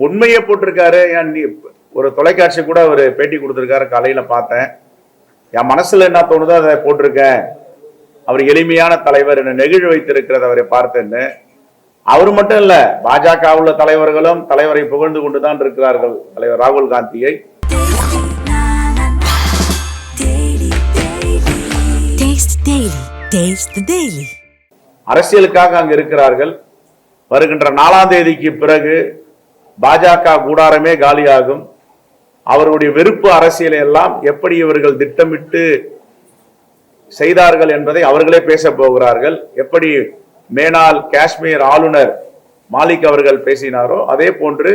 உண்மையை போட்டிருக்காரு. என் நீ- ஒரு தொலைக்காட்சி கூட ஒரு பேட்டி கொடுத்திருக்காரு காலையில பார்த்தேன். என் மனசுல என்ன தோணுதோ அதை போட்டிருக்கேன். அவர் எளிமையான தலைவர் என்ன நெகிழ வைத்திருக்கிறது அவரை பார்த்தேன்னு. அவர் மட்டும் இல்ல பாஜக உள்ள தலைவர்களும் தலைவரை புகழ்ந்து கொண்டுதான் இருக்கிறார்கள் தலைவர் ராகுல் காந்தியை. அரசியலுக்காக அங்க இருக்கிறார்கள். வருகின்ற நாலாம் தேதிக்கு பிறகு பாஜக கூடாரமே காலியாகும். அவருடைய வெறுப்பு அரசியலை எல்லாம் எப்படி இவர்கள் திட்டமிட்டு செய்தார்கள் என்பதை அவர்களே பேச போகிறார்கள். எப்படி மேனால் காஷ்மீர் ஆளுநர் மாலிக் அவர்கள் பேசினாரோ அதே போன்று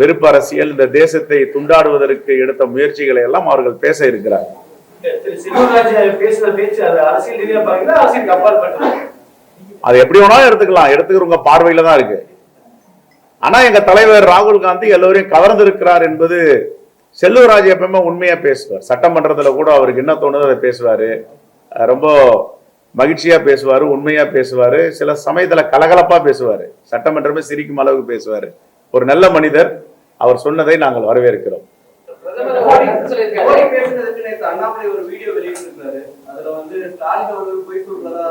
வெறுப்பு அரசியல் இந்த தேசத்தை துண்டாடுவதற்கு எடுத்த முயற்சிகளை எல்லாம் அவர்கள் பேச இருக்கிறார். அது எப்படி வேணாலும் எடுத்துக்கலாம். எடுத்துக்கிறவங்க பார்வையில தான் இருக்கு. ஆனா எங்க தலைவர் ராகுல் காந்தி எல்லோரையும் கவர்ந்திருக்கிறார் என்பது செல்லூராஜ் எப்பவுமே உண்மையா பேசுவார். சட்டமன்றத்துல கூட அவருக்கு என்ன தோணுதோ அதை பேசுவாரு. ரொம்ப மகிழ்ச்சியா பேசுவாரு உண்மையா பேசுவாரு. சில சமயத்துல கலகலப்பா பேசுவாரு. சட்டமன்றமே சிரிக்கும் அளவுக்கு பேசுவாரு. ஒரு நல்ல மனிதர் அவர் சொன்னதை நாங்கள் வரவேற்கிறோம். அண்ணாமலை ஒரு வீடியோ வெளியிட்டிருந்தாரு. அதுல வந்து ஸ்டாலின் அவர்கள் போய் சொல்றதா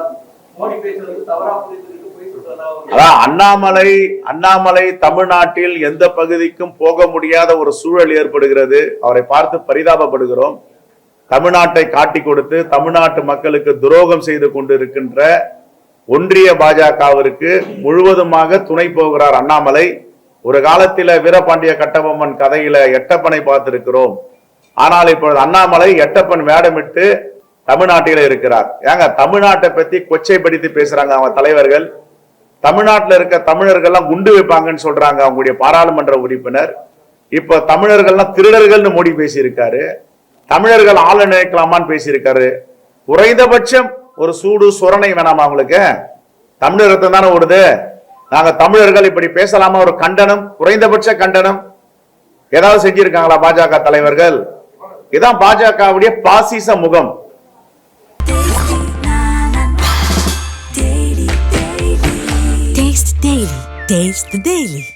அதான் அண்ணாமலை அண்ணாமலை தமிழ்நாட்டில் எந்த பகுதிக்கும் போக முடியாத ஒரு சூழல் ஏற்படுகிறது. அவரை பார்த்து பரிதாபப்படுகிறோம். தமிழ்நாட்டை காட்டி கொடுத்து தமிழ்நாட்டு மக்களுக்கு துரோகம் செய்து கொண்டிருக்கின்ற ஒன்றிய பாஜகவிற்கு முழுவதுமாக துணை போகிறார் அண்ணாமலை. ஒரு காலத்தில வீரபாண்டிய கட்டபொம்மன் கதையில எட்டப்பனை பார்த்திருக்கிறோம். ஆனால் இப்பொழுது அண்ணாமலை எட்டப்பன் வேடமிட்டு தமிழ்நாட்டில இருக்கிறார். ஏங்க தமிழ்நாட்டை பத்தி கொச்சைப்படுத்தி பேசுறாங்க அவங்க தலைவர்கள். தமிழ்நாட்டில் இருக்க தமிழர்கள்லாம் குண்டு வைப்பாங்கன்னு சொல்றாங்க அவங்களுடைய பாராளுமன்ற உறுப்பினர். இப்ப தமிழர்கள்லாம் திருடர்கள்னு மோடி பேசியிருக்காரு. தமிழர்கள் ஆள நினைக்கலாமான்னு பேசியிருக்காரு. குறைந்தபட்சம் ஒரு சூடு சுரணை வேணாமா அவங்களுக்கு? தமிழ் தானே ஓடுது. நாங்க தமிழர்கள் இப்படி பேசலாமா? ஒரு கண்டனம் குறைந்தபட்ச கண்டனம். ஏதாவது செஞ்சிருக்காங்களா பாஜக தலைவர்கள்? இதான் பாஜகவுடைய பாசிச முகம். Taste the Daily.